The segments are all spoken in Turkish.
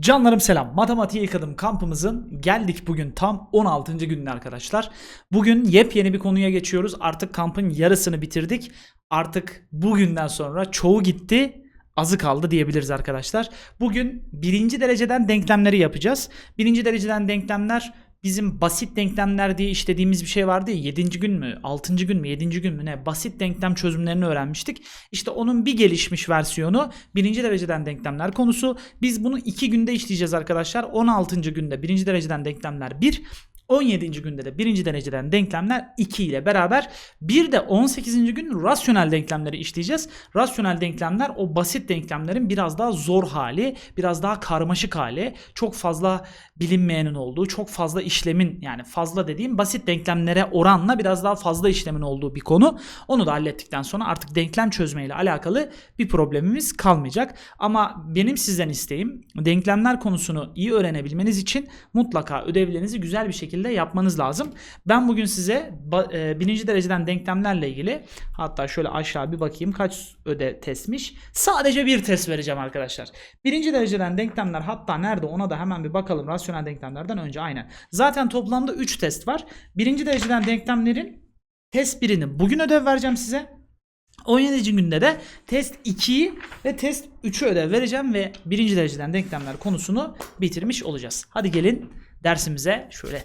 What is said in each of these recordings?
Canlarım selam. Matematiğe yıkadım kampımızın geldik bugün tam 16. gününe arkadaşlar. Bugün yepyeni bir konuya geçiyoruz. Artık kampın yarısını bitirdik. Artık bugünden sonra çoğu gitti. Azı kaldı diyebiliriz arkadaşlar. Bugün birinci dereceden denklemleri yapacağız. Birinci dereceden denklemler bizim basit denklemler diye işlediğimiz bir şey vardı ya 7. gün mü 6. gün mü 7. gün mü ne basit denklem çözümlerini öğrenmiştik. İşte onun bir gelişmiş versiyonu birinci dereceden denklemler konusu. Biz bunu 2 günde işleyeceğiz arkadaşlar. 16. günde birinci dereceden denklemler 1 17. günde de birinci dereceden denklemler 2 ile beraber bir de 18. gün rasyonel denklemleri işleyeceğiz. Rasyonel denklemler o basit denklemlerin biraz daha zor hali, biraz daha karmaşık hali, çok fazla bilinmeyenin olduğu, çok fazla işlemin yani fazla dediğim basit denklemlere oranla biraz daha fazla işlemin olduğu bir konu. Onu da hallettikten sonra artık denklem çözmeyle alakalı bir problemimiz kalmayacak. Ama benim sizden isteğim denklemler konusunu iyi öğrenebilmeniz için mutlaka ödevlerinizi güzel bir şekilde yapmanız lazım. Ben bugün size e, birinci dereceden denklemlerle ilgili hatta şöyle aşağı bir bakayım kaç ödev testmiş. Sadece bir test vereceğim arkadaşlar. Birinci dereceden denklemler hatta nerede ona da hemen bir bakalım rasyonel denklemlerden önce aynen. Zaten toplamda 3 test var. Birinci dereceden denklemlerin test birini bugün ödev vereceğim size. 17. günde de test 2'yi ve test 3'ü ödev vereceğim ve birinci dereceden denklemler konusunu bitirmiş olacağız. Hadi gelin dersimize şöyle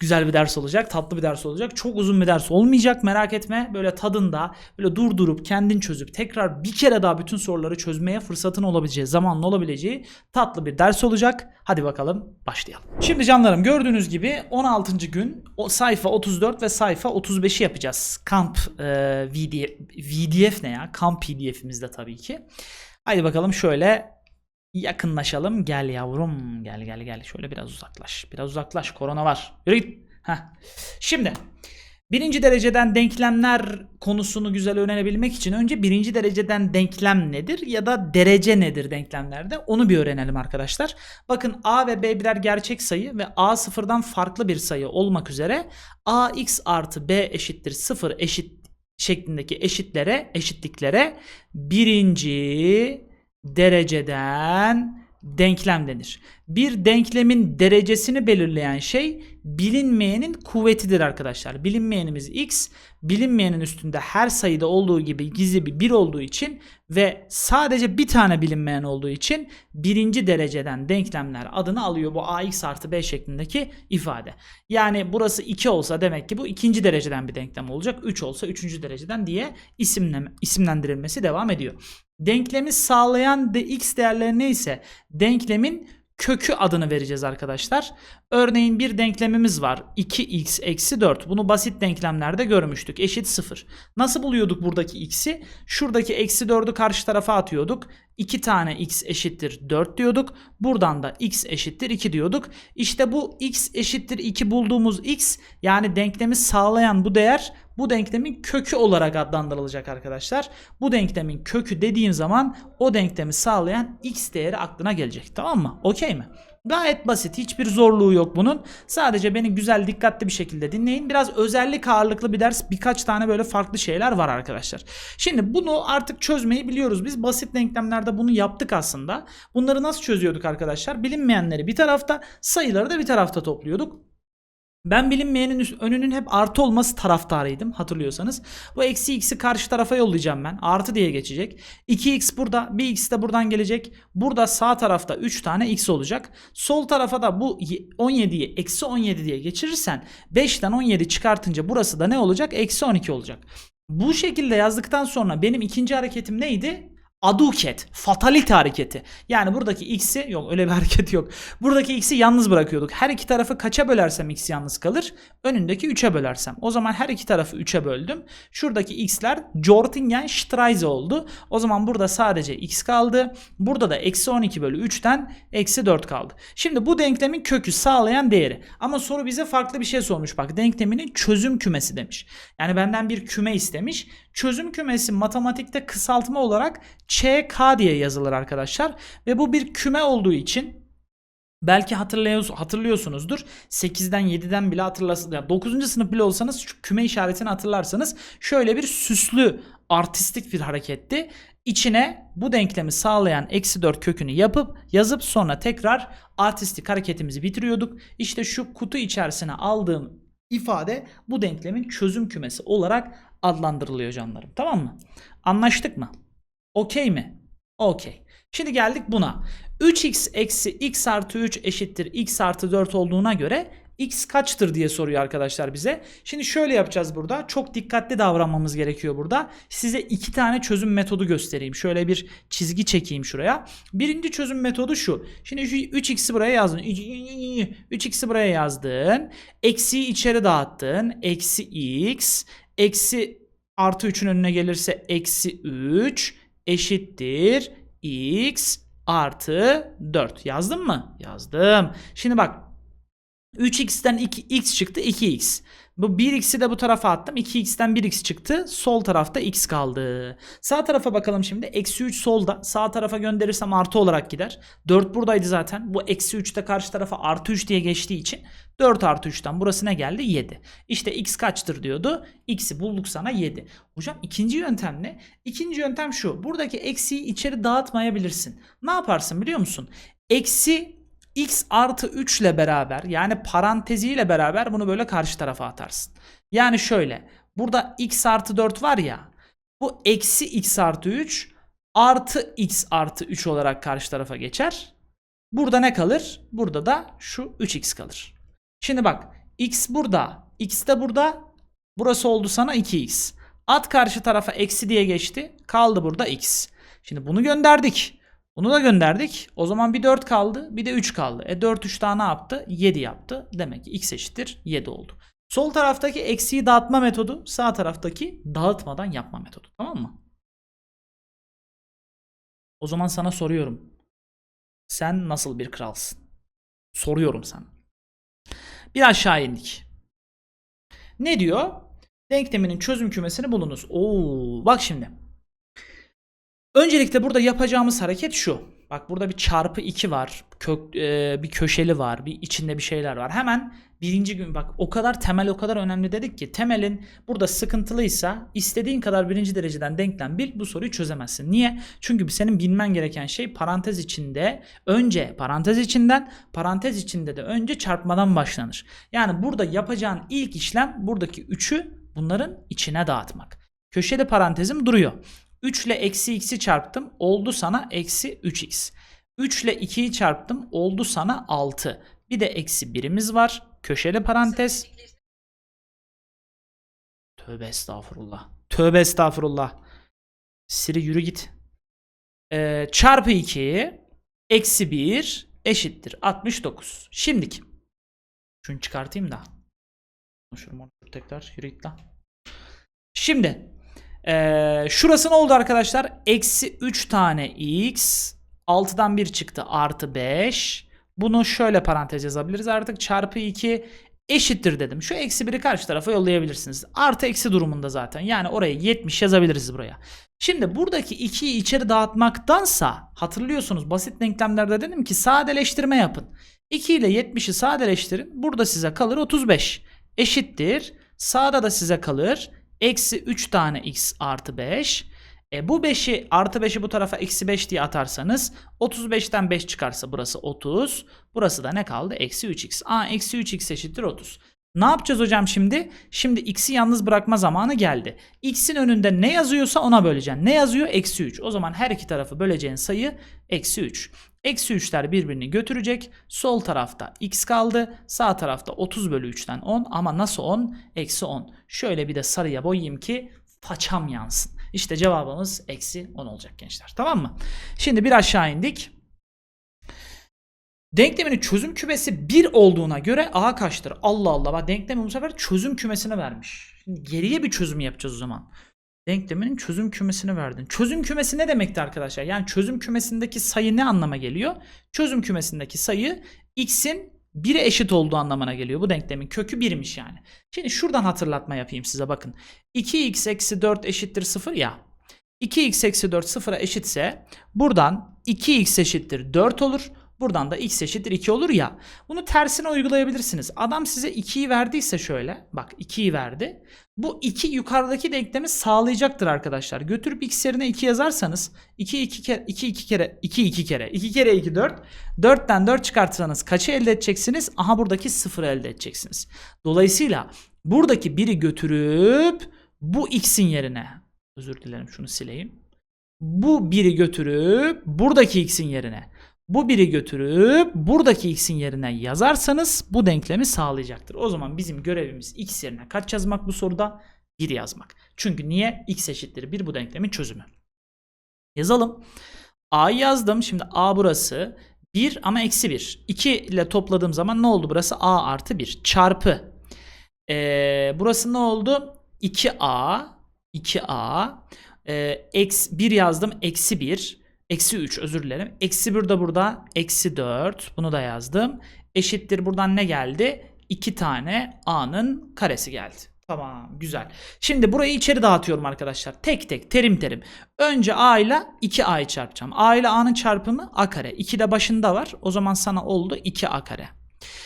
güzel bir ders olacak, tatlı bir ders olacak. Çok uzun bir ders olmayacak merak etme. Böyle tadında böyle durdurup kendin çözüp tekrar bir kere daha bütün soruları çözmeye fırsatın olabileceği, zamanın olabileceği tatlı bir ders olacak. Hadi bakalım başlayalım. Şimdi canlarım gördüğünüz gibi 16. gün o sayfa 34 ve sayfa 35'i yapacağız. Kamp e, VDF, VDF ne ya? Kamp PDF'imizde tabii ki. Haydi bakalım şöyle yakınlaşalım. Gel yavrum. Gel gel gel. Şöyle biraz uzaklaş. Biraz uzaklaş. Korona var. Yürü git. Heh. Şimdi birinci dereceden denklemler konusunu güzel öğrenebilmek için önce birinci dereceden denklem nedir ya da derece nedir denklemlerde onu bir öğrenelim arkadaşlar. Bakın a ve b birer gerçek sayı ve a sıfırdan farklı bir sayı olmak üzere ax artı b eşittir sıfır eşit şeklindeki eşitlere eşitliklere birinci dereceden denklem denir. Bir denklemin derecesini belirleyen şey bilinmeyenin kuvvetidir arkadaşlar. Bilinmeyenimiz x, bilinmeyenin üstünde her sayıda olduğu gibi gizli bir 1 olduğu için ve sadece bir tane bilinmeyen olduğu için birinci dereceden denklemler adını alıyor bu ax artı b şeklindeki ifade. Yani burası 2 olsa demek ki bu ikinci dereceden bir denklem olacak. 3 olsa üçüncü dereceden diye isimlendirilmesi devam ediyor. Denklemi sağlayan de x değerleri neyse denklemin kökü adını vereceğiz arkadaşlar. Örneğin bir denklemimiz var. 2x eksi 4. Bunu basit denklemlerde görmüştük. Eşit 0. Nasıl buluyorduk buradaki x'i? Şuradaki eksi 4'ü karşı tarafa atıyorduk. 2 tane x eşittir 4 diyorduk. Buradan da x eşittir 2 diyorduk. İşte bu x eşittir 2 bulduğumuz x yani denklemi sağlayan bu değer bu denklemin kökü olarak adlandırılacak arkadaşlar. Bu denklemin kökü dediğim zaman o denklemi sağlayan x değeri aklına gelecek. Tamam mı? Okey mi? Gayet basit. Hiçbir zorluğu yok bunun. Sadece beni güzel dikkatli bir şekilde dinleyin. Biraz özellik ağırlıklı bir ders. Birkaç tane böyle farklı şeyler var arkadaşlar. Şimdi bunu artık çözmeyi biliyoruz. Biz basit denklemlerde bunu yaptık aslında. Bunları nasıl çözüyorduk arkadaşlar? Bilinmeyenleri bir tarafta, sayıları da bir tarafta topluyorduk. Ben bilinmeyenin önünün hep artı olması taraftarıydım hatırlıyorsanız. Bu eksi x'i karşı tarafa yollayacağım ben. Artı diye geçecek. 2x burada, bir x de buradan gelecek. Burada sağ tarafta 3 tane x olacak. Sol tarafa da bu y- 17'yi eksi 17 diye geçirirsen 5'ten 17 çıkartınca burası da ne olacak? Eksi 12 olacak. Bu şekilde yazdıktan sonra benim ikinci hareketim neydi? Aduket, fatalite hareketi. Yani buradaki x'i yok öyle bir hareket yok. Buradaki x'i yalnız bırakıyorduk. Her iki tarafı kaça bölersem x yalnız kalır? Önündeki 3'e bölersem. O zaman her iki tarafı 3'e böldüm. Şuradaki x'ler Jortingen Streise oldu. O zaman burada sadece x kaldı. Burada da eksi 12 bölü 3'ten eksi 4 kaldı. Şimdi bu denklemin kökü sağlayan değeri. Ama soru bize farklı bir şey sormuş. Bak denkleminin çözüm kümesi demiş. Yani benden bir küme istemiş. Çözüm kümesi matematikte kısaltma olarak ÇK diye yazılır arkadaşlar. Ve bu bir küme olduğu için Belki hatırlıyorsunuz, hatırlıyorsunuzdur. 8'den 7'den bile hatırlarsınız. Yani 9. sınıf bile olsanız şu küme işaretini hatırlarsanız şöyle bir süslü artistik bir hareketti. içine bu denklemi sağlayan eksi 4 kökünü yapıp yazıp sonra tekrar artistik hareketimizi bitiriyorduk. İşte şu kutu içerisine aldığım ifade bu denklemin çözüm kümesi olarak adlandırılıyor canlarım. Tamam mı? Anlaştık mı? Okey mi? Okey. Şimdi geldik buna. 3x eksi x artı 3 eşittir x artı 4 olduğuna göre x kaçtır diye soruyor arkadaşlar bize. Şimdi şöyle yapacağız burada. Çok dikkatli davranmamız gerekiyor burada. Size iki tane çözüm metodu göstereyim. Şöyle bir çizgi çekeyim şuraya. Birinci çözüm metodu şu. Şimdi şu 3x'i buraya yazdın. 3x'i buraya yazdın. Eksiyi içeri dağıttın. Eksi x. Eksi artı 3'ün önüne gelirse eksi 3 eşittir x artı 4. Yazdım mı? Yazdım. Şimdi bak 3x'ten 2x çıktı 2x. Bu 1x'i de bu tarafa attım. 2x'ten 1x çıktı. Sol tarafta x kaldı. Sağ tarafa bakalım şimdi. Eksi 3 solda. Sağ tarafa gönderirsem artı olarak gider. 4 buradaydı zaten. Bu eksi 3 de karşı tarafa artı 3 diye geçtiği için 4 artı 3'ten burası ne geldi? 7. İşte x kaçtır diyordu. X'i bulduk sana 7. Hocam ikinci yöntem ne? İkinci yöntem şu. Buradaki eksiyi içeri dağıtmayabilirsin. Ne yaparsın biliyor musun? Eksi x artı 3 ile beraber yani paranteziyle beraber bunu böyle karşı tarafa atarsın. Yani şöyle burada x artı 4 var ya bu eksi x artı 3 artı x artı 3 olarak karşı tarafa geçer. Burada ne kalır? Burada da şu 3x kalır. Şimdi bak x burada x de burada burası oldu sana 2x. At karşı tarafa eksi diye geçti kaldı burada x. Şimdi bunu gönderdik. Bunu da gönderdik. O zaman bir 4 kaldı. Bir de 3 kaldı. E 4 3 daha ne yaptı? 7 yaptı. Demek ki x eşittir 7 oldu. Sol taraftaki eksiği dağıtma metodu. Sağ taraftaki dağıtmadan yapma metodu. Tamam mı? O zaman sana soruyorum. Sen nasıl bir kralsın? Soruyorum sana. Bir aşağı indik. Ne diyor? Denkleminin çözüm kümesini bulunuz. Oo, bak şimdi. Öncelikle burada yapacağımız hareket şu. Bak burada bir çarpı 2 var. Kök, e, bir köşeli var. Bir içinde bir şeyler var. Hemen birinci gün bak o kadar temel o kadar önemli dedik ki temelin burada sıkıntılıysa istediğin kadar birinci dereceden denklem bil bu soruyu çözemezsin. Niye? Çünkü senin bilmen gereken şey parantez içinde önce parantez içinden parantez içinde de önce çarpmadan başlanır. Yani burada yapacağın ilk işlem buradaki 3'ü bunların içine dağıtmak. Köşeli parantezim duruyor. 3 ile eksi x'i çarptım. Oldu sana eksi 3x. 3 ile 2'yi çarptım. Oldu sana 6. Bir de eksi 1'imiz var. Köşeli parantez. Tövbe estağfurullah. Tövbe estağfurullah. Siri yürü git. Ee, çarpı 2 eksi 1 eşittir 69. Şimdiki. Şunu çıkartayım da. Şunu tekrar yürü git lan. Şimdi ee, şurası ne oldu arkadaşlar? Eksi 3 tane x. 6'dan 1 çıktı artı 5. Bunu şöyle parantez yazabiliriz artık. Çarpı 2 eşittir dedim. Şu eksi 1'i karşı tarafa yollayabilirsiniz. Artı eksi durumunda zaten. Yani oraya 70 yazabiliriz buraya. Şimdi buradaki 2'yi içeri dağıtmaktansa hatırlıyorsunuz basit denklemlerde dedim ki sadeleştirme yapın. 2 ile 70'i sadeleştirin. Burada size kalır 35. Eşittir. Sağda da size kalır Eksi 3 tane x artı 5. E bu 5'i artı 5'i bu tarafa eksi 5 diye atarsanız 35'ten 5 çıkarsa burası 30. Burası da ne kaldı? Eksi 3x. Aa eksi 3x eşittir 30. Ne yapacağız hocam şimdi? Şimdi x'i yalnız bırakma zamanı geldi. x'in önünde ne yazıyorsa ona böleceksin. Ne yazıyor? Eksi 3. O zaman her iki tarafı böleceğin sayı eksi 3. Eksi 3'ler birbirini götürecek. Sol tarafta x kaldı. Sağ tarafta 30 bölü 3'ten 10 ama nasıl 10? Eksi 10. Şöyle bir de sarıya boyayayım ki façam yansın. İşte cevabımız eksi 10 olacak gençler. Tamam mı? Şimdi bir aşağı indik. Denkleminin çözüm kümesi 1 olduğuna göre A kaçtır? Allah Allah bak denklemi bu sefer çözüm kümesine vermiş. Şimdi geriye bir çözüm yapacağız o zaman. Denkleminin çözüm kümesini verdin. Çözüm kümesi ne demekti arkadaşlar? Yani çözüm kümesindeki sayı ne anlama geliyor? Çözüm kümesindeki sayı x'in 1'e eşit olduğu anlamına geliyor. Bu denklemin kökü 1'miş yani. Şimdi şuradan hatırlatma yapayım size bakın. 2x eksi 4 eşittir 0 ya. 2x eksi 4 sıfıra eşitse buradan 2x eşittir 4 olur. Buradan da x eşittir 2 olur ya. Bunu tersine uygulayabilirsiniz. Adam size 2'yi verdiyse şöyle. Bak 2'yi verdi. Bu 2 yukarıdaki denklemi sağlayacaktır arkadaşlar. Götürüp x yerine 2 yazarsanız 2 2 kere 2 2 kere 2 2 kere 2 kere 2 4. 4'ten 4 çıkartırsanız kaçı elde edeceksiniz? Aha buradaki 0 elde edeceksiniz. Dolayısıyla buradaki 1'i götürüp bu x'in yerine özür dilerim şunu sileyim. Bu 1'i götürüp buradaki x'in yerine bu biri götürüp buradaki x'in yerine yazarsanız bu denklemi sağlayacaktır. O zaman bizim görevimiz x yerine kaç yazmak bu soruda? 1 yazmak. Çünkü niye? x eşittir 1 bu denklemin çözümü. Yazalım. A'yı yazdım. Şimdi A burası 1 ama eksi 1. 2 ile topladığım zaman ne oldu burası? A artı 1 çarpı. Ee, burası ne oldu? 2A 2A e, eksi 1 yazdım. Eksi 1 Eksi 3 özür dilerim. Eksi 1 de burada. Eksi 4. Bunu da yazdım. Eşittir buradan ne geldi? 2 tane a'nın karesi geldi. Tamam güzel. Şimdi burayı içeri dağıtıyorum arkadaşlar. Tek tek terim terim. Önce a ile 2a'yı çarpacağım. a ile a'nın çarpımı a kare. 2 de başında var. O zaman sana oldu 2a kare.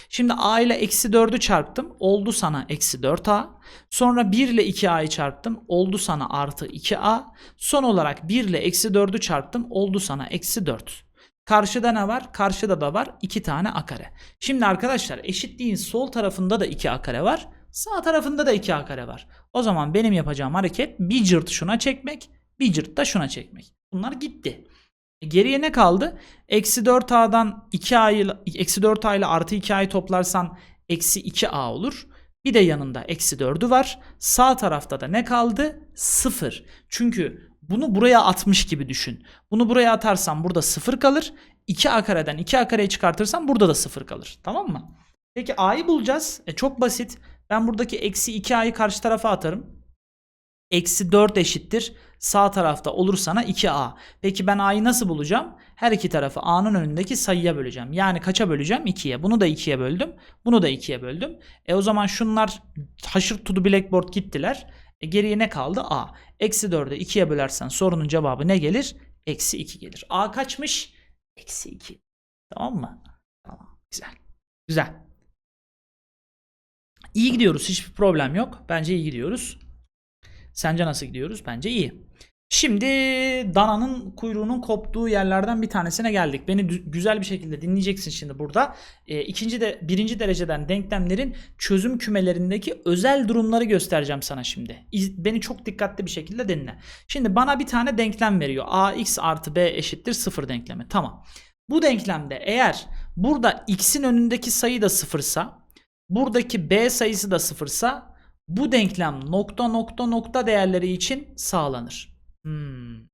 Şimdi a ile eksi 4'ü çarptım. Oldu sana eksi 4a. Sonra 1 ile 2a'yı çarptım. Oldu sana artı 2a. Son olarak 1 ile eksi 4'ü çarptım. Oldu sana eksi 4. Karşıda ne var? Karşıda da var 2 tane a kare. Şimdi arkadaşlar eşitliğin sol tarafında da 2 a kare var. Sağ tarafında da 2 a kare var. O zaman benim yapacağım hareket bir cırt şuna çekmek, bir cırt da şuna çekmek. Bunlar gitti. E, geriye ne kaldı? Eksi 4a'dan 2a'yı eksi 4a ile artı 2a'yı toplarsan eksi 2a olur. Bir de yanında eksi 4'ü var. Sağ tarafta da ne kaldı? 0. Çünkü bunu buraya atmış gibi düşün. Bunu buraya atarsam burada 0 kalır. 2a kareden 2a kareyi çıkartırsam burada da 0 kalır. Tamam mı? Peki a'yı bulacağız. E çok basit. Ben buradaki eksi 2a'yı karşı tarafa atarım. Eksi 4 eşittir. Sağ tarafta olur sana 2a. Peki ben a'yı nasıl bulacağım? Her iki tarafı a'nın önündeki sayıya böleceğim. Yani kaça böleceğim? 2'ye. Bunu da 2'ye böldüm. Bunu da 2'ye böldüm. E o zaman şunlar haşır the blackboard gittiler. E geriye ne kaldı? a. Eksi 4'ü 2'ye bölersen sorunun cevabı ne gelir? Eksi 2 gelir. a kaçmış? Eksi 2. Tamam mı? Tamam. Güzel. Güzel. İyi gidiyoruz. Hiçbir problem yok. Bence iyi gidiyoruz. Sence nasıl gidiyoruz? Bence iyi. Şimdi dananın kuyruğunun koptuğu yerlerden bir tanesine geldik. Beni güzel bir şekilde dinleyeceksin şimdi burada. E, ikinci de birinci dereceden denklemlerin çözüm kümelerindeki özel durumları göstereceğim sana şimdi. İz, beni çok dikkatli bir şekilde dinle. Şimdi bana bir tane denklem veriyor. ax artı b eşittir 0 denklemi. Tamam. Bu denklemde eğer burada x'in önündeki sayı da sıfırsa, buradaki b sayısı da sıfırsa bu denklem nokta nokta nokta değerleri için sağlanır. Hmm.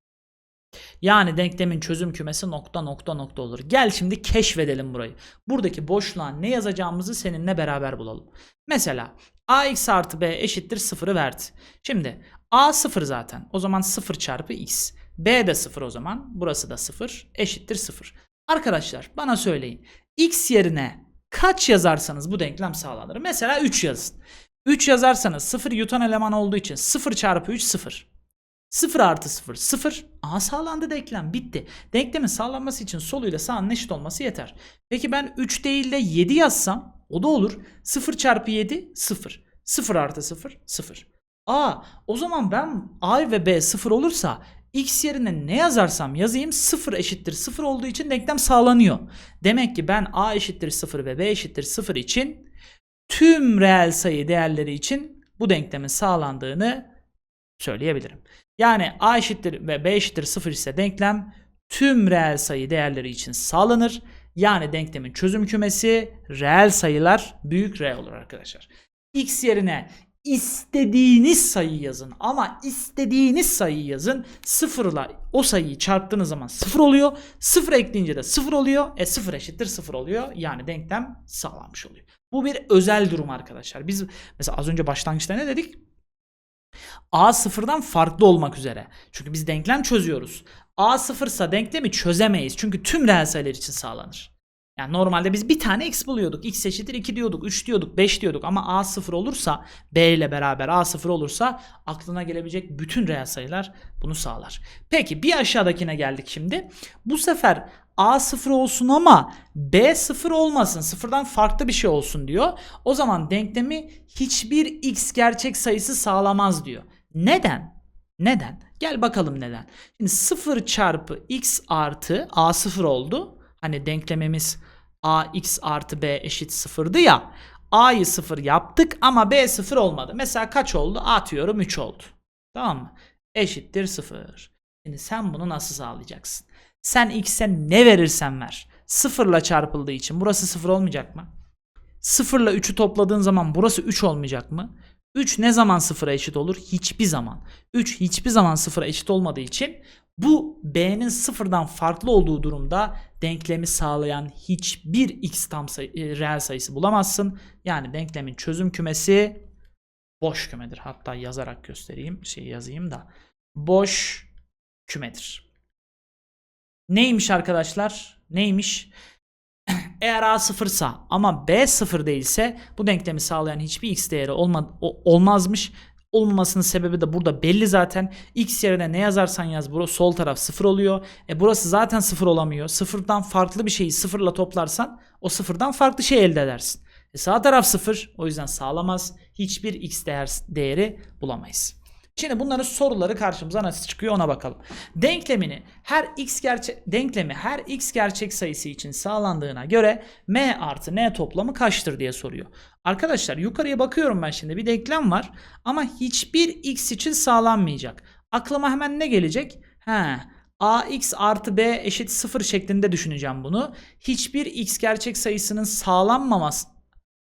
Yani denklemin çözüm kümesi nokta nokta nokta olur. Gel şimdi keşfedelim burayı. Buradaki boşluğa ne yazacağımızı seninle beraber bulalım. Mesela ax artı b eşittir 0'ı verdi. Şimdi a 0 zaten. O zaman 0 çarpı x. b de 0 o zaman. Burası da 0 eşittir 0. Arkadaşlar bana söyleyin. x yerine kaç yazarsanız bu denklem sağlanır. Mesela 3 yazın. 3 yazarsanız 0 yutan eleman olduğu için 0 çarpı 3 0. 0 artı 0 0. Aha sağlandı denklem bitti. Denklemin sağlanması için soluyla sağının eşit olması yeter. Peki ben 3 değil de 7 yazsam o da olur. 0 çarpı 7 0. 0 artı 0 0. A o zaman ben A ve B 0 olursa x yerine ne yazarsam yazayım 0 eşittir 0 olduğu için denklem sağlanıyor. Demek ki ben A eşittir 0 ve B eşittir 0 için tüm reel sayı değerleri için bu denklemin sağlandığını söyleyebilirim. Yani a eşittir ve b eşittir 0 ise denklem tüm reel sayı değerleri için sağlanır. Yani denklemin çözüm kümesi reel sayılar büyük R olur arkadaşlar. X yerine istediğiniz sayıyı yazın ama istediğiniz sayıyı yazın. Sıfırla o sayıyı çarptığınız zaman sıfır oluyor. Sıfır ekleyince de sıfır oluyor. E sıfır eşittir sıfır oluyor. Yani denklem sağlanmış oluyor. Bu bir özel durum arkadaşlar. Biz mesela az önce başlangıçta ne dedik? A sıfırdan farklı olmak üzere. Çünkü biz denklem çözüyoruz. A sıfırsa denklemi çözemeyiz. Çünkü tüm reel sayılar için sağlanır. Yani normalde biz bir tane x buluyorduk. x eşittir 2 diyorduk, 3 diyorduk, 5 diyorduk ama a sıfır olursa b ile beraber a sıfır olursa aklına gelebilecek bütün reel sayılar bunu sağlar. Peki bir aşağıdakine geldik şimdi. Bu sefer A sıfır olsun ama B sıfır olmasın. Sıfırdan farklı bir şey olsun diyor. O zaman denklemi hiçbir x gerçek sayısı sağlamaz diyor. Neden? Neden? Gel bakalım neden. Şimdi 0 çarpı x artı a sıfır oldu. Hani denklemimiz ax artı b eşit sıfırdı ya. a'yı sıfır yaptık ama b sıfır olmadı. Mesela kaç oldu? Atıyorum 3 oldu. Tamam mı? Eşittir 0. Şimdi sen bunu nasıl sağlayacaksın? Sen x'e ne verirsen ver. Sıfırla çarpıldığı için burası sıfır olmayacak mı? Sıfırla 3'ü topladığın zaman burası 3 olmayacak mı? 3 ne zaman sıfıra eşit olur? Hiçbir zaman. 3 hiçbir zaman sıfıra eşit olmadığı için bu b'nin sıfırdan farklı olduğu durumda denklemi sağlayan hiçbir x tam sayı, e, reel sayısı bulamazsın. Yani denklemin çözüm kümesi boş kümedir. Hatta yazarak göstereyim. Şey yazayım da. Boş kümedir. Neymiş arkadaşlar? Neymiş? Eğer a sıfırsa ama b sıfır değilse bu denklemi sağlayan hiçbir x değeri olma, olmazmış. Olmamasının sebebi de burada belli zaten. X yerine ne yazarsan yaz burası sol taraf sıfır oluyor. E burası zaten sıfır olamıyor. Sıfırdan farklı bir şeyi sıfırla toplarsan o sıfırdan farklı şey elde edersin. E sağ taraf sıfır o yüzden sağlamaz. Hiçbir x değer, değeri bulamayız. Şimdi bunların soruları karşımıza nasıl çıkıyor ona bakalım. Denklemini her x gerçek denklemi her x gerçek sayısı için sağlandığına göre m artı n toplamı kaçtır diye soruyor. Arkadaşlar yukarıya bakıyorum ben şimdi bir denklem var ama hiçbir x için sağlanmayacak. Aklıma hemen ne gelecek? He, ax artı b eşit 0 şeklinde düşüneceğim bunu. Hiçbir x gerçek sayısının sağlanmaması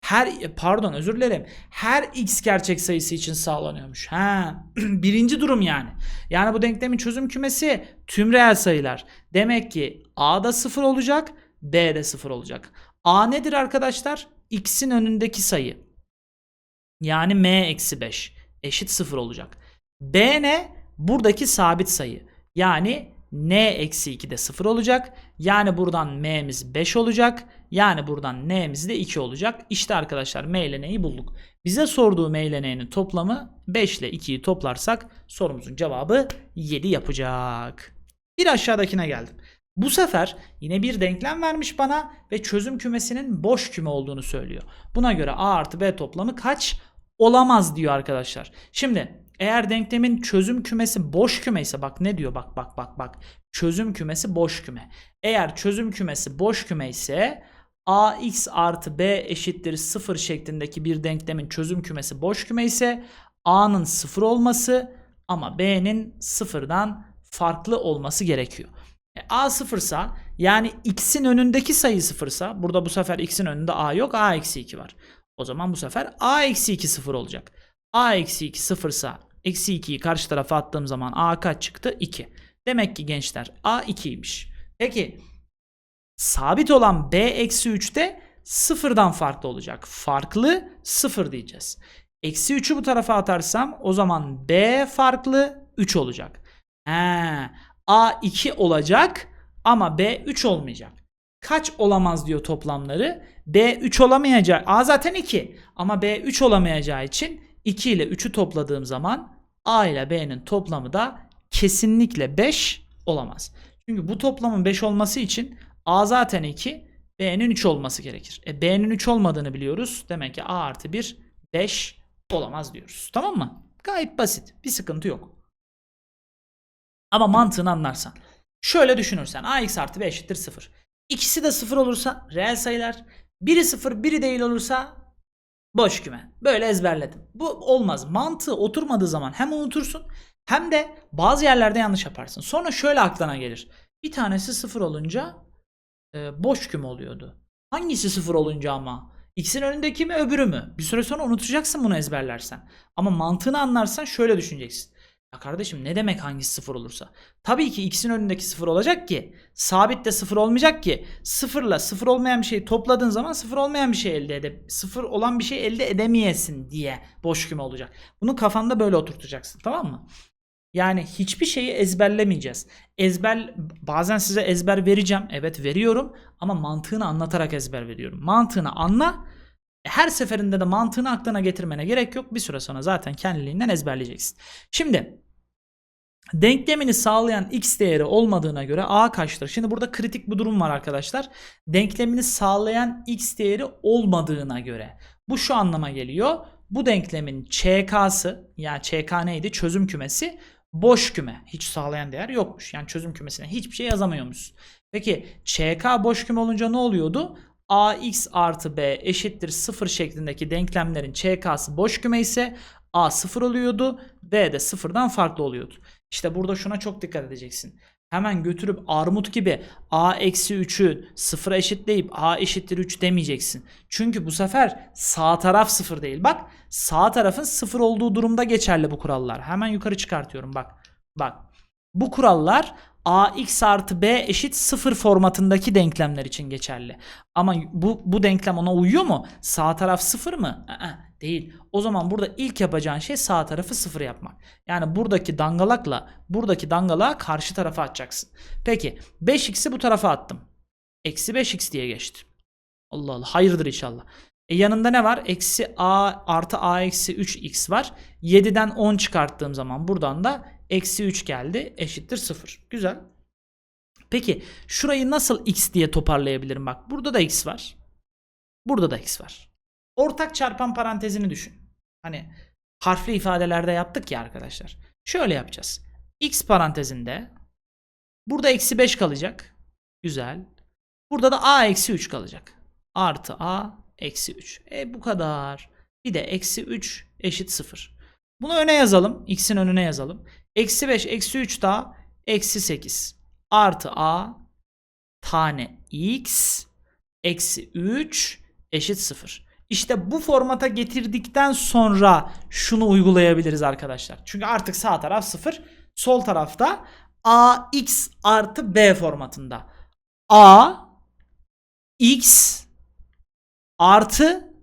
her pardon özür dilerim. Her x gerçek sayısı için sağlanıyormuş. Ha. Birinci durum yani. Yani bu denklemin çözüm kümesi tüm reel sayılar. Demek ki a'da 0 olacak, b'de 0 olacak. a nedir arkadaşlar? x'in önündeki sayı. Yani m eksi 5 eşit 0 olacak. b ne? Buradaki sabit sayı. Yani n eksi 2 de 0 olacak. Yani buradan m'miz 5 olacak. Yani buradan n'miz de 2 olacak. İşte arkadaşlar m ile n'yi bulduk. Bize sorduğu m ile n'nin toplamı 5 ile 2'yi toplarsak sorumuzun cevabı 7 yapacak. Bir aşağıdakine geldim. Bu sefer yine bir denklem vermiş bana ve çözüm kümesinin boş küme olduğunu söylüyor. Buna göre a artı b toplamı kaç? Olamaz diyor arkadaşlar. Şimdi eğer denklemin çözüm kümesi boş küme ise bak ne diyor bak bak bak bak. Çözüm kümesi boş küme. Eğer çözüm kümesi boş küme ise ax artı b eşittir 0 şeklindeki bir denklemin çözüm kümesi boş küme ise a'nın 0 olması ama b'nin 0'dan farklı olması gerekiyor. E, a sıfırsa yani x'in önündeki sayı sıfırsa burada bu sefer x'in önünde a yok a eksi 2 var. O zaman bu sefer a eksi 2 sıfır olacak. A eksi 2 sıfırsa eksi 2'yi karşı tarafa attığım zaman a kaç çıktı? 2. Demek ki gençler a 2'ymiş. Peki sabit olan b eksi 3 de sıfırdan farklı olacak. Farklı sıfır diyeceğiz. Eksi 3'ü bu tarafa atarsam o zaman b farklı 3 olacak. He, a 2 olacak ama b 3 olmayacak. Kaç olamaz diyor toplamları. B 3 olamayacak. A zaten 2 ama B 3 olamayacağı için 2 ile 3'ü topladığım zaman A ile B'nin toplamı da kesinlikle 5 olamaz. Çünkü bu toplamın 5 olması için A zaten 2, B'nin 3 olması gerekir. E, B'nin 3 olmadığını biliyoruz. Demek ki A artı 1 5 olamaz diyoruz. Tamam mı? Gayet basit. Bir sıkıntı yok. Ama mantığını anlarsan. Şöyle düşünürsen ax artı b eşittir 0. İkisi de 0 olursa reel sayılar. Biri 0 biri değil olursa boş küme. Böyle ezberledim. Bu olmaz. Mantığı oturmadığı zaman hem unutursun hem de bazı yerlerde yanlış yaparsın. Sonra şöyle aklına gelir. Bir tanesi 0 olunca e, boş küme oluyordu. Hangisi 0 olunca ama? X'in önündeki mi öbürü mü? Bir süre sonra unutacaksın bunu ezberlersen. Ama mantığını anlarsan şöyle düşüneceksin. Ya kardeşim ne demek hangisi sıfır olursa? Tabii ki x'in önündeki sıfır olacak ki sabit de sıfır olmayacak ki sıfırla sıfır olmayan bir şeyi topladığın zaman sıfır olmayan bir şey elde ede sıfır olan bir şey elde edemeyesin diye boş küme olacak. Bunu kafanda böyle oturtacaksın tamam mı? Yani hiçbir şeyi ezberlemeyeceğiz. Ezber bazen size ezber vereceğim. Evet veriyorum ama mantığını anlatarak ezber veriyorum. Mantığını anla. Her seferinde de mantığını aklına getirmene gerek yok. Bir süre sonra zaten kendiliğinden ezberleyeceksin. Şimdi Denklemini sağlayan x değeri olmadığına göre a kaçtır? Şimdi burada kritik bir durum var arkadaşlar. Denklemini sağlayan x değeri olmadığına göre. Bu şu anlama geliyor. Bu denklemin ÇK'sı yani ÇK neydi? Çözüm kümesi boş küme. Hiç sağlayan değer yokmuş. Yani çözüm kümesine hiçbir şey yazamıyormuşuz. Peki ÇK boş küme olunca ne oluyordu? ax artı b eşittir 0 şeklindeki denklemlerin ÇK'sı boş küme ise a 0 oluyordu. b de sıfırdan farklı oluyordu. İşte burada şuna çok dikkat edeceksin. Hemen götürüp armut gibi a eksi 3'ü sıfıra eşitleyip a eşittir 3 demeyeceksin. Çünkü bu sefer sağ taraf sıfır değil. Bak sağ tarafın sıfır olduğu durumda geçerli bu kurallar. Hemen yukarı çıkartıyorum bak. Bak bu kurallar ax artı b eşit 0 formatındaki denklemler için geçerli. Ama bu, bu denklem ona uyuyor mu? Sağ taraf 0 mı? Aa, değil. O zaman burada ilk yapacağın şey sağ tarafı 0 yapmak. Yani buradaki dangalakla buradaki dangalağı karşı tarafa atacaksın. Peki 5x'i bu tarafa attım. Eksi 5x diye geçti. Allah Allah hayırdır inşallah. E yanında ne var? Eksi a artı a eksi 3x var. 7'den 10 çıkarttığım zaman buradan da eksi 3 geldi eşittir 0. Güzel. Peki şurayı nasıl x diye toparlayabilirim? Bak burada da x var. Burada da x var. Ortak çarpan parantezini düşün. Hani harfli ifadelerde yaptık ya arkadaşlar. Şöyle yapacağız. x parantezinde burada eksi 5 kalacak. Güzel. Burada da a eksi 3 kalacak. Artı a eksi 3. E bu kadar. Bir de eksi 3 eşit 0. Bunu öne yazalım. X'in önüne yazalım. Eksi 5 eksi 3 daha eksi 8. Artı a tane x eksi 3 eşit 0. İşte bu formata getirdikten sonra şunu uygulayabiliriz arkadaşlar. Çünkü artık sağ taraf 0. Sol tarafta ax artı b formatında. a x artı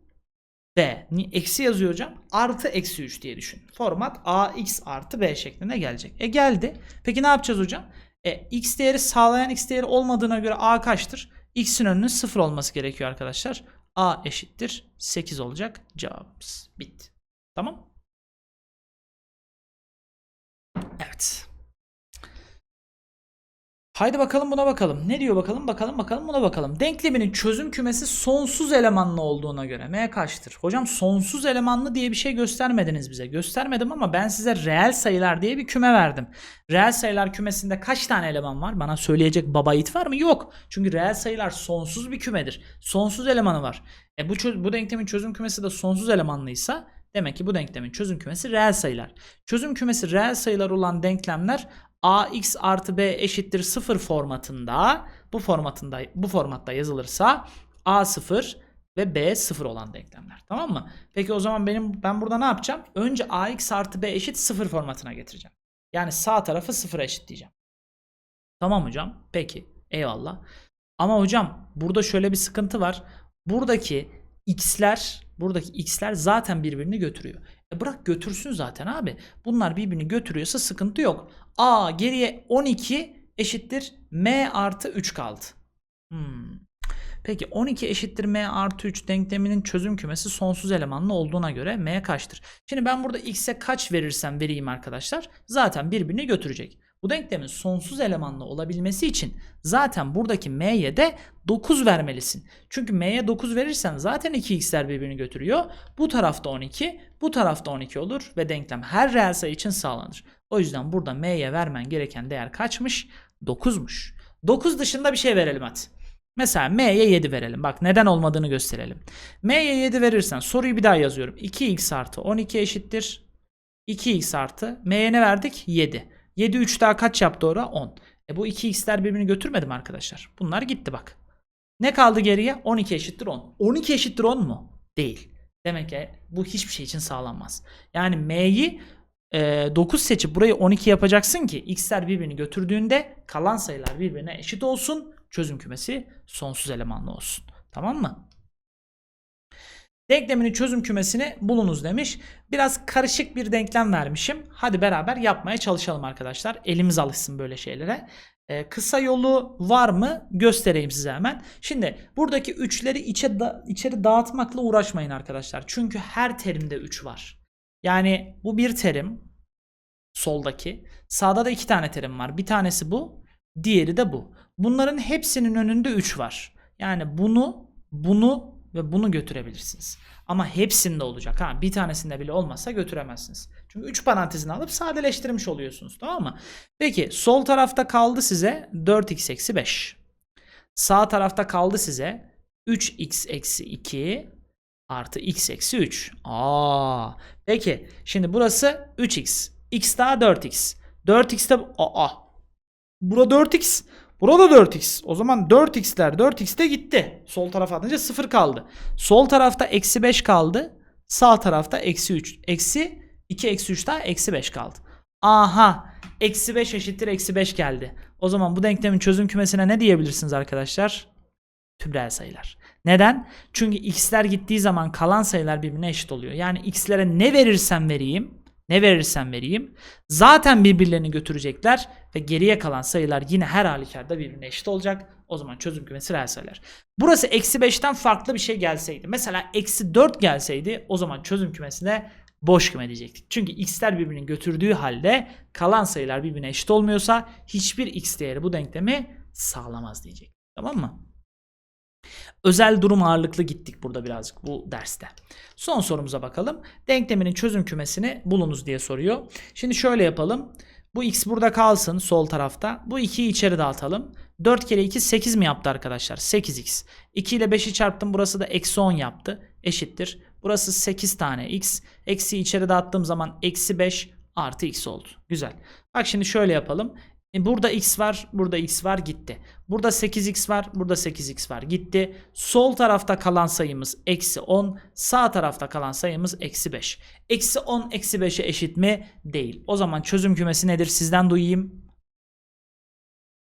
b. Ni- Eksi yazıyor hocam. Artı eksi 3 diye düşün. Format ax artı b şeklinde gelecek. E geldi. Peki ne yapacağız hocam? E, x değeri sağlayan x değeri olmadığına göre a kaçtır? x'in önünün 0 olması gerekiyor arkadaşlar. A eşittir 8 olacak cevabımız. Bitti. Tamam? Evet. Haydi bakalım buna bakalım. Ne diyor bakalım? Bakalım bakalım buna bakalım. Denkleminin çözüm kümesi sonsuz elemanlı olduğuna göre m kaçtır? Hocam sonsuz elemanlı diye bir şey göstermediniz bize. Göstermedim ama ben size reel sayılar diye bir küme verdim. Reel sayılar kümesinde kaç tane eleman var? Bana söyleyecek baba yiğit var mı? Yok. Çünkü reel sayılar sonsuz bir kümedir. Sonsuz elemanı var. E bu, bu denklemin çözüm kümesi de sonsuz elemanlıysa demek ki bu denklemin çözüm kümesi reel sayılar. Çözüm kümesi reel sayılar olan denklemler ax artı b eşittir 0 formatında bu formatında bu formatta yazılırsa a 0 ve b 0 olan denklemler. Tamam mı? Peki o zaman benim ben burada ne yapacağım? Önce ax artı b eşit 0 formatına getireceğim. Yani sağ tarafı 0'a eşitleyeceğim. Tamam hocam. Peki. Eyvallah. Ama hocam burada şöyle bir sıkıntı var. Buradaki x'ler, buradaki x'ler zaten birbirini götürüyor. E bırak götürsün zaten abi. Bunlar birbirini götürüyorsa sıkıntı yok. A geriye 12 eşittir m artı 3 kaldı. Hmm. Peki 12 eşittir m artı 3 denkleminin çözüm kümesi sonsuz elemanlı olduğuna göre m kaçtır? Şimdi ben burada x'e kaç verirsem vereyim arkadaşlar zaten birbirini götürecek. Bu denklemin sonsuz elemanlı olabilmesi için zaten buradaki m'ye de 9 vermelisin. Çünkü m'ye 9 verirsen zaten 2x'ler birbirini götürüyor. Bu tarafta 12, bu tarafta 12 olur ve denklem her reel sayı için sağlanır. O yüzden burada m'ye vermen gereken değer kaçmış? 9'muş. 9 dışında bir şey verelim hadi. Mesela m'ye 7 verelim. Bak neden olmadığını gösterelim. m'ye 7 verirsen soruyu bir daha yazıyorum. 2x artı 12 eşittir. 2x artı m'ye ne verdik? 7. 7 3 daha kaç yaptı ora? 10. E bu 2x'ler birbirini götürmedi mi arkadaşlar? Bunlar gitti bak. Ne kaldı geriye? 12 eşittir 10. 12 eşittir 10 mu? Değil. Demek ki bu hiçbir şey için sağlanmaz. Yani m'yi e, 9 seçip burayı 12 yapacaksın ki x'ler birbirini götürdüğünde kalan sayılar birbirine eşit olsun. Çözüm kümesi sonsuz elemanlı olsun. Tamam mı? Denkleminin çözüm kümesini bulunuz demiş. Biraz karışık bir denklem vermişim. Hadi beraber yapmaya çalışalım arkadaşlar. Elimiz alışsın böyle şeylere. Ee, kısa yolu var mı göstereyim size hemen. Şimdi buradaki üçleri içe da, içeri dağıtmakla uğraşmayın arkadaşlar. Çünkü her terimde 3 var. Yani bu bir terim. Soldaki. Sağda da iki tane terim var. Bir tanesi bu. Diğeri de bu. Bunların hepsinin önünde 3 var. Yani bunu, bunu ve bunu götürebilirsiniz. Ama hepsinde olacak. Ha, bir tanesinde bile olmazsa götüremezsiniz. Çünkü 3 parantezini alıp sadeleştirmiş oluyorsunuz. Tamam mı? Peki sol tarafta kaldı size 4x eksi 5. Sağ tarafta kaldı size 3x eksi 2 artı x eksi 3. Aa, peki şimdi burası 3x. x daha 4x. 4x de aa. Burada 4x. Burada 4x. O zaman 4x'ler 4x de gitti. Sol tarafa atınca 0 kaldı. Sol tarafta eksi 5 kaldı. Sağ tarafta eksi 3. Eksi 2 eksi 3 daha eksi 5 kaldı. Aha. Eksi 5 eşittir eksi 5 geldi. O zaman bu denklemin çözüm kümesine ne diyebilirsiniz arkadaşlar? Tüm reel sayılar. Neden? Çünkü x'ler gittiği zaman kalan sayılar birbirine eşit oluyor. Yani x'lere ne verirsem vereyim, ne verirsem vereyim zaten birbirlerini götürecekler ve geriye kalan sayılar yine her halükarda birbirine eşit olacak. O zaman çözüm kümesi reel sayılar. Burası eksi 5'ten farklı bir şey gelseydi. Mesela eksi 4 gelseydi o zaman çözüm kümesine boş küme diyecektik. Çünkü x'ler birbirini götürdüğü halde kalan sayılar birbirine eşit olmuyorsa hiçbir x değeri bu denklemi sağlamaz diyecek. Tamam mı? Özel durum ağırlıklı gittik burada birazcık bu derste. Son sorumuza bakalım. Denkleminin çözüm kümesini bulunuz diye soruyor. Şimdi şöyle yapalım. Bu x burada kalsın sol tarafta. Bu 2'yi içeri dağıtalım. 4 kere 2 8 mi yaptı arkadaşlar? 8x. 2 ile 5'i çarptım. Burası da eksi 10 yaptı. Eşittir. Burası 8 tane x. Eksi içeri dağıttığım zaman eksi 5 artı x oldu. Güzel. Bak şimdi şöyle yapalım. E, Burada x var, burada x var gitti. Burada 8x var, burada 8x var gitti. Sol tarafta kalan sayımız eksi 10, sağ tarafta kalan sayımız eksi 5. Eksi 10 eksi 5'e eşit mi? Değil. O zaman çözüm kümesi nedir? Sizden duyayım.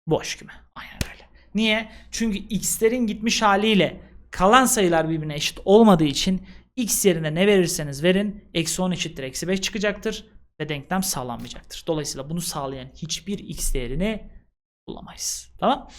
Boş küme. Aynen öyle. Niye? Çünkü x'lerin gitmiş haliyle kalan sayılar birbirine eşit olmadığı için x yerine ne verirseniz verin eksi 10 eşittir eksi 5 çıkacaktır ve denklem sağlanmayacaktır. Dolayısıyla bunu sağlayan hiçbir x değerini bulamayız. Tamam?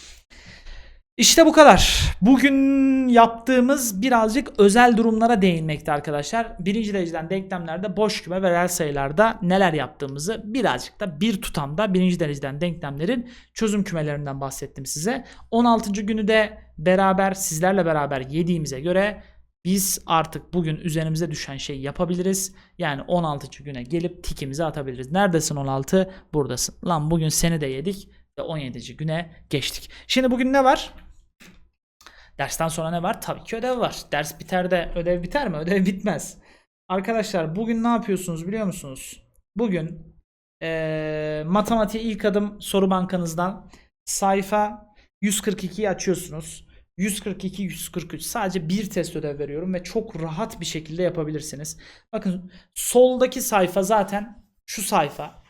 İşte bu kadar. Bugün yaptığımız birazcık özel durumlara değinmekti arkadaşlar. Birinci dereceden denklemlerde boş küme ve reel sayılarda neler yaptığımızı birazcık da bir tutamda birinci dereceden denklemlerin çözüm kümelerinden bahsettim size. 16. günü de beraber sizlerle beraber yediğimize göre biz artık bugün üzerimize düşen şeyi yapabiliriz. Yani 16. güne gelip tikimizi atabiliriz. Neredesin 16? Buradasın. Lan bugün seni de yedik ve 17. güne geçtik. Şimdi bugün ne var? Dersten sonra ne var? Tabii ki ödev var. Ders biter de ödev biter mi? Ödev bitmez. Arkadaşlar bugün ne yapıyorsunuz biliyor musunuz? Bugün eee matematiğe ilk adım soru bankanızdan sayfa 142'yi açıyorsunuz. 142 143 sadece bir test ödev veriyorum ve çok rahat bir şekilde yapabilirsiniz. Bakın soldaki sayfa zaten şu sayfa.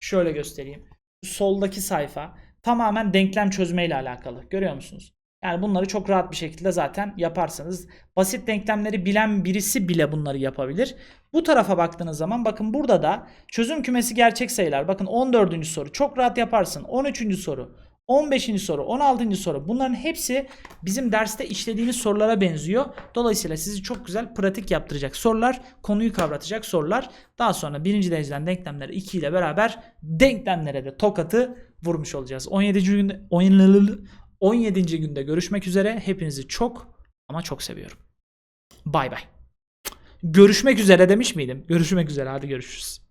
Şöyle göstereyim. Soldaki sayfa tamamen denklem çözme ile alakalı. Görüyor musunuz? Yani bunları çok rahat bir şekilde zaten yaparsınız. Basit denklemleri bilen birisi bile bunları yapabilir. Bu tarafa baktığınız zaman bakın burada da çözüm kümesi gerçek sayılar. Bakın 14. soru çok rahat yaparsın. 13. soru, 15. soru, 16. soru bunların hepsi bizim derste işlediğimiz sorulara benziyor. Dolayısıyla sizi çok güzel pratik yaptıracak sorular, konuyu kavratacak sorular. Daha sonra birinci dereceden denklemleri 2 ile beraber denklemlere de tokatı vurmuş olacağız. 17. günde 17. günde görüşmek üzere. Hepinizi çok ama çok seviyorum. Bay bay. Görüşmek üzere demiş miydim? Görüşmek üzere. Hadi görüşürüz.